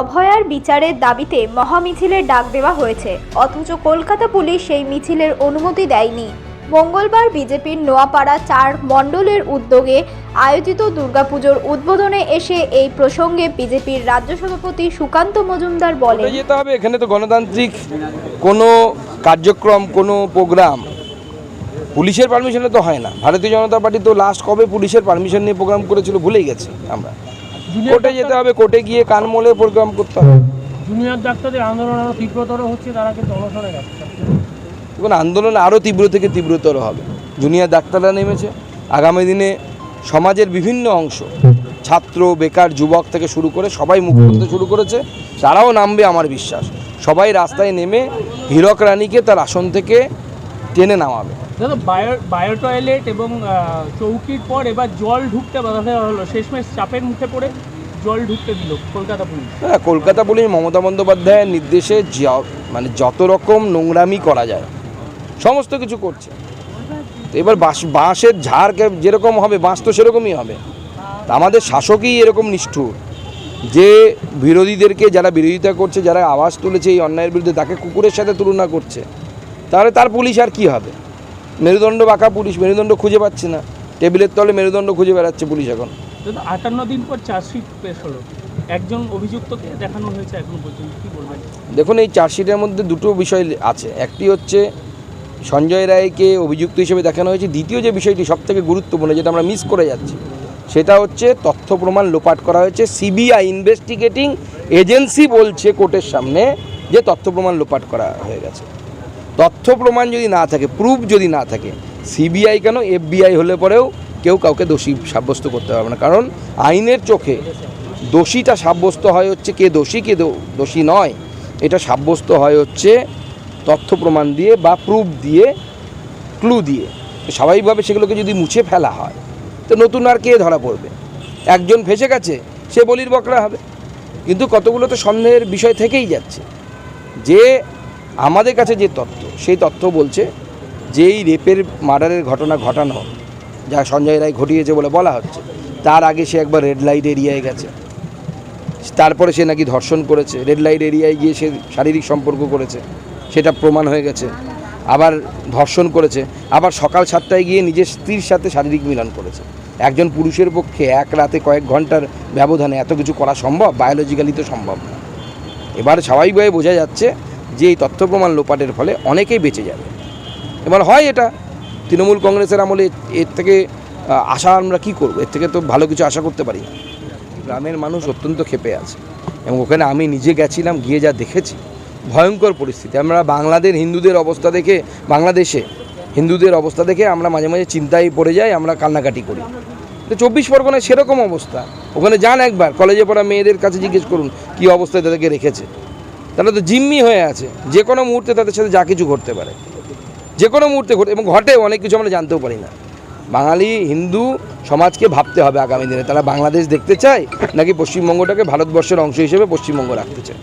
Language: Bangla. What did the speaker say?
অভয়ার বিচারের দাবিতে মহামিছিলের ডাক দেওয়া হয়েছে। অথচ কলকাতা পুলিশ সেই মিছিলের অনুমতি দেয়নি। মঙ্গলবার বিজেপির নোয়াপাড়া চার মণ্ডলের উদ্যোগে আয়োজিত দুর্গাপুজোর উদ্বোধনে এসে এই প্রসঙ্গে বিজেপির রাজ্য সভাপতি সুকান্ত মজুমদার বলেন যেতে হবে, এখানে তো গণতান্ত্রিক কোনো কার্যক্রম, কোনো প্রোগ্রাম পুলিশের পারমিশনে তো হয় না। ভারতীয় জনতা পার্টি তো লাস্ট কবে পুলিশের পারমিশন নিয়ে প্রোগ্রাম করেছিল ভুলেই গেছি আমরা। কোর্টে যেতে হবে কোর্টে গিয়ে কান মলে প্রোগ্রাম করতে হবে। জুনিয়র ডাক্তারদের আন্দোলন আরও তীব্রতর হচ্ছে তারা কিন্তু অনশনে যাচ্ছে। এখন আন্দোলন আরও তীব্র থেকে তীব্রতর হবে। জুনিয়র ডাক্তাররা নেমেছে। আগামী দিনে সমাজের বিভিন্ন অংশ ছাত্র বেকার যুবক থেকে শুরু করে সবাই মুখ খুলতে শুরু করেছে। তারাও নামবে আমার বিশ্বাস। সবাই রাস্তায় নেমে হীরক রানীকে তার আসন থেকে টেনে নামাবে। দাদা বায়ো বায়ো টয়লেট এবং চৌকির পর এবার জল ঢুকতে বাধা দেওয়া হলো। শেষমেশ চাপের মুখে পড়ে জল ঢুকতে দিল কলকাতা পুলিশ। হ্যাঁ কলকাতা পুলিশ মমতা বন্দ্যোপাধ্যায়ের নির্দেশে মানে যত রকম নোংরামি করা যায় সমস্ত কিছু করছে। তো এবার বাঁশ বাঁশের ঝাড় যেরকম হবে বাঁশ তো সেরকমই হবে। আমাদের শাসকই এরকম নিষ্ঠুর যে বিরোধীদেরকে যারা বিরোধিতা করছে যারা আওয়াজ তুলেছে এই অন্যায়ের বিরুদ্ধে তাকে কুকুরের সাথে তুলনা করছে। তাহলে তার পুলিশ আর কি হবে? মেরুদণ্ড বাঁকা পুলিশ মেরুদণ্ড খুঁজে পাচ্ছে না। টেবিলের তলে মেরুদণ্ড খুঁজে বেড়াচ্ছে পুলিশ এখন। আটান্ন দিন পর চার্জশিট পেশ হলো। একজন অভিযুক্তকে দেখানো হয়েছে এখনও পর্যন্ত কি বলবেন? দেখুন এই চার্জশিটের মধ্যে দুটো বিষয় আছে। একটি হচ্ছে সঞ্জয় রায়কে অভিযুক্ত হিসেবে দেখানো হয়েছে। দ্বিতীয় যে বিষয়টি সবথেকে গুরুত্বপূর্ণ যেটা আমরা মিস করে যাচ্ছি সেটা হচ্ছে তথ্য প্রমাণ লোপাট করা হয়েছে। সিবিআই ইনভেস্টিগেটিং এজেন্সি বলছে কোর্টের সামনে যে তথ্য প্রমাণ লোপাট করা হয়ে গেছে। তথ্য প্রমাণ যদি না থাকে প্রুফ যদি না থাকে সিবিআই কেন এফবিআই হলে পরেও কেউ কাউকে দোষী সাব্যস্ত করতে পারবে না। কারণ আইনের চোখে দোষীটা সাব্যস্ত হয় হচ্ছে কে দোষী কে দোষী নয়। এটা সাব্যস্ত হয় হচ্ছে তথ্য প্রমাণ দিয়ে বা প্রুফ দিয়ে ক্লু দিয়ে। স্বাভাবিকভাবে সেগুলোকে যদি মুছে ফেলা হয়, তো নতুন আর কে ধরা পড়বে? একজন ফেসে গেছে, সে বলির বকরা হবে। কিন্তু কতগুলো তো সন্দেহের বিষয় থেকেই যাচ্ছে। যে আমাদের কাছে যে তথ্য সেই তথ্য বলছে যে এই রেপের মার্ডারের ঘটনা ঘটানো যা সঞ্জয় রায় ঘটিয়েছে বলে বলা হচ্ছে, তার আগে সে একবার রেড লাইট এরিয়ায় গেছে। তারপরে সে নাকি ধর্ষণ করেছে রেড লাইট এরিয়ায় গিয়ে সে শারীরিক সম্পর্ক করেছে, সেটা প্রমাণ হয়ে গেছে, আবার ধর্ষণ করেছে, আবার সকাল সাতটায় গিয়ে নিজের স্ত্রীর সাথে শারীরিক মিলন করেছে। একজন পুরুষের পক্ষে এক রাতে কয়েক ঘণ্টার ব্যবধানে এত কিছু করা সম্ভব? বায়োলজিক্যালি তো সম্ভব না। এবার স্বাভাবিকভাবে বোঝা যাচ্ছে যে এই তথ্য প্রমাণ লোপাটের ফলে অনেকেই বেঁচে যাবে। এবার হয় এটা, তৃণমূল কংগ্রেসের আমলে এর থেকে আশা আমরা কি করব? এর থেকে তো ভালো কিছু আশা করতে পারি না। গ্রামের মানুষ অত্যন্ত ক্ষেপে আছে এবং ওখানে আমি নিজে গেছিলাম, গিয়ে যা দেখেছি, ভয়ঙ্কর পরিস্থিতি। আমরা বাংলাদেশ হিন্দুদের অবস্থা দেখে, বাংলাদেশে হিন্দুদের অবস্থা দেখে আমরা মাঝে মাঝে চিন্তায় পড়ে যাই, আমরা কান্নাকাটি করি। তো চব্বিশ পরগনায় সেরকম অবস্থা। ওখানে যান একবার, কলেজে পড়া মেয়েদের কাছে জিজ্ঞেস করুন, কী অবস্থায় তাদেরকে রেখেছে? তারা তো জিম্মি হয়ে আছে। যে কোনো মুহূর্তে তাদের সাথে যা কিছু ঘটতে পারে। যে কোনো মুহূর্তে ঘটে এবং ঘটে, অনেক কিছু আমরা জানতেও পারি না। বাঙালি, হিন্দু সমাজকে ভাবতে হবে আগামী দিনে। তারা বাংলাদেশ দেখতে চায়, নাকি পশ্চিমবঙ্গটাকে ভারতবর্ষের অংশ হিসেবে পশ্চিমবঙ্গ রাখতে চায়?